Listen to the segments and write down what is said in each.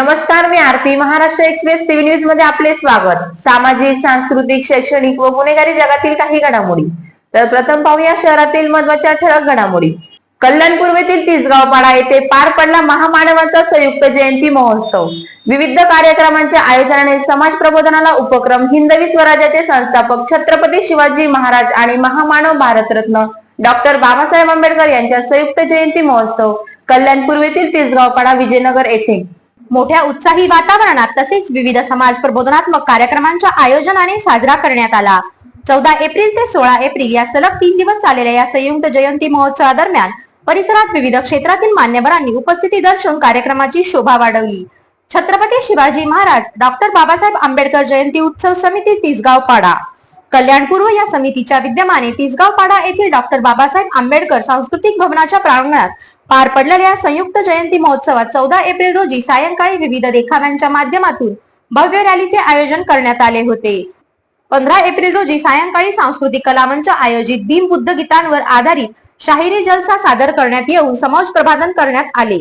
नमस्कार मी Aarti. Maharashtra express TV न्यूजमध्ये आपले स्वागत. सामाजिक सांस्कृतिक शैक्षणिक व गुन्हेगारी जगातील काही घडामोडी. तर प्रथम पाहूया शहरातील महत्त्वाच्या ठळक घडामोडी. कल्याण पूर्वेतील तिसगाव पाडा येथे पार पडला महामानवांचा संयुक्त जयंती महोत्सव. विविध कार्यक्रमांच्या आयोजनाने समाज प्रबोधनाला उपक्रम हिंदवी स्वराज्याचे संस्थापक छत्रपती शिवाजी महाराज आणि महामानव भारतरत्न डॉक्टर बाबासाहेब आंबेडकर यांच्या संयुक्त जयंती महोत्सव कल्याण पूर्वेतील तिसगाव पाडा विजयनगर येथे. मोठ्या उत्साही वातावरणात तसेच विविध समाज प्रबोधनात्मक कार्यक्रमांच्या आयोजनाने साजरा करण्यात आला. चौदा एप्रिल ते सोळा एप्रिल या सलग तीन दिवस चाललेल्या या संयुक्त जयंती महोत्सवादरम्यान परिसरात विविध क्षेत्रातील मान्यवरांनी उपस्थिती दर्शवून कार्यक्रमाची शोभा वाढवली. छत्रपती शिवाजी महाराज डॉक्टर बाबासाहेब आंबेडकर जयंती उत्सव समिती तिसगाव पाडा. कल्याणपूर्व या समितीच्या विद्यमाने तिसगाव पाडा येथील डॉक्टर बाबासाहेब आंबेडकर सांस्कृतिक भवनाच्या प्रांगणात पार पडलेल्या संयुक्त जयंती महोत्सवात चौदा एप्रिल रोजी सायंकाळी विविध देखाव्यांच्या माध्यमातून भव्य रॅलीचे आयोजन करण्यात आले होते. पंधरा एप्रिल रोजी सायंकाळी सांस्कृतिक कलामंच आयोजित भीम बुद्ध गीतांवर आधारित शाहिरी जलसा सादर करण्यात येऊन समाज प्रभाधन करण्यात आले.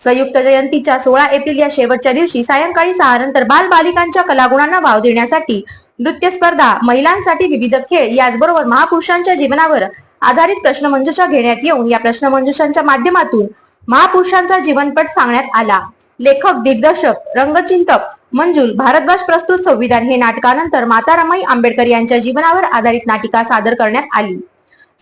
संयुक्त जयंतीच्या सोळा एप्रिल या शेवटच्या दिवशी सायंकाळी सहा नंतर बाल बालिकांच्या कलागुणांना वाव देण्यासाठी नृत्य स्पर्धा महिलांसाठी विविध खेळ याचबरोबर महापुरुषांच्या जीवनावर आधारित प्रश्नमंजुषा घेण्यात येऊन या प्रश्नमंजुषांच्या माध्यमातून महापुरुषांचा जीवनपट सांगण्यात आला. लेखक दिग्दर्शक रंगचिंतक मंजुल भारद्वाज प्रस्तुत संविधान हे नाटकानंतर माता रमाई आंबेडकर यांच्या जीवनावर आधारित नाटिका सादर करण्यात आली.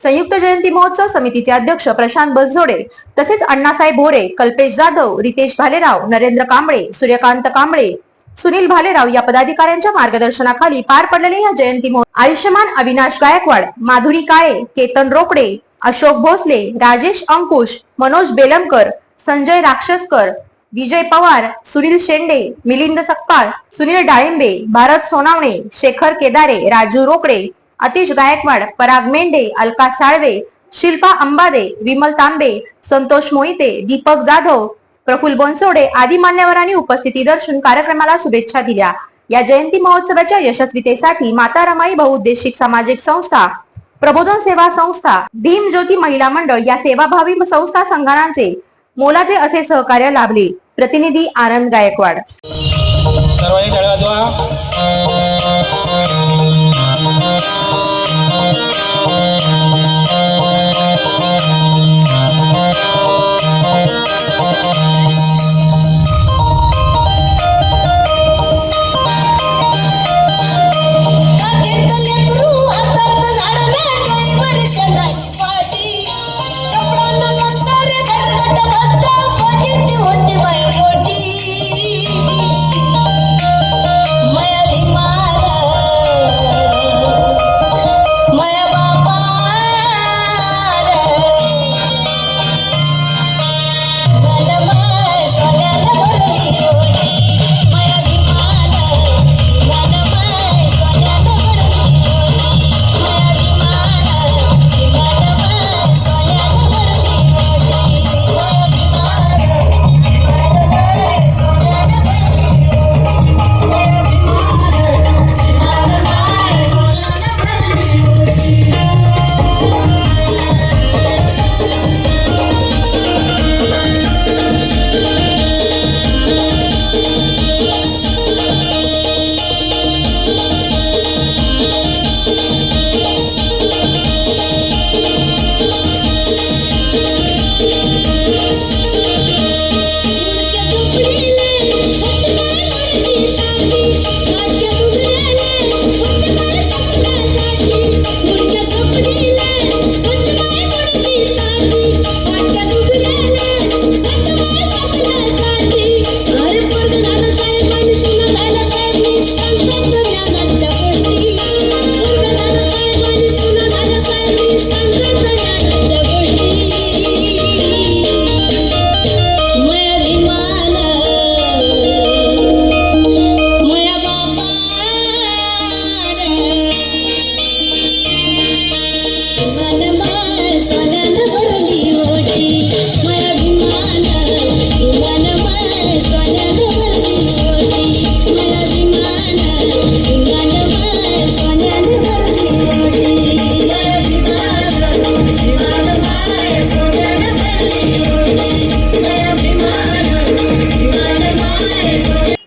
संयुक्त जयंती महोत्सव समितीचे अध्यक्ष प्रशांत बसजोडे तसेच अण्णासाहेब भोरे कल्पेश जाधव रितेश भालेराव नरेंद्र कांबळे सूर्यकांत कांबळे सुनील भालेराव या पदाधिकाऱ्यांच्या मार्गदर्शनाखाली पार पडलेल्या या जयंती महोत्सव आयुष्यमान अविनाश गायकवाड माधुरी काळे केतन रोकडे अशोक भोसले राजेश अंकुश मनोज बेलमकर संजय राक्षसकर विजय पवार सुनील शेंडे मिलिंद सकपाळ सुनील डाळिंबे भारत सोनावणे शेखर केदारे राजू रोकडे अतिश गायकवाड पराग मेंढे अलका साळवे शिल्पा अंबादे विमल तांबे संतोष मोहिते दीपक जाधव प्रफुल्ल बनसोडे आदी मान्यवरांनी उपस्थिती दर्शून कार्यक्रमाला शुभेच्छा दिल्या. या जयंती महोत्सवाच्या यशस्वीतेसाठी माता रमाई बहुउद्देशिक सामाजिक संस्था प्रबोधन सेवा संस्था भीम ज्योती महिला मंडळ या सेवाभावी संस्था संघांचे मोलाचे असे सहकार्य लाभले. प्रतिनिधी आनंद गायकवाड.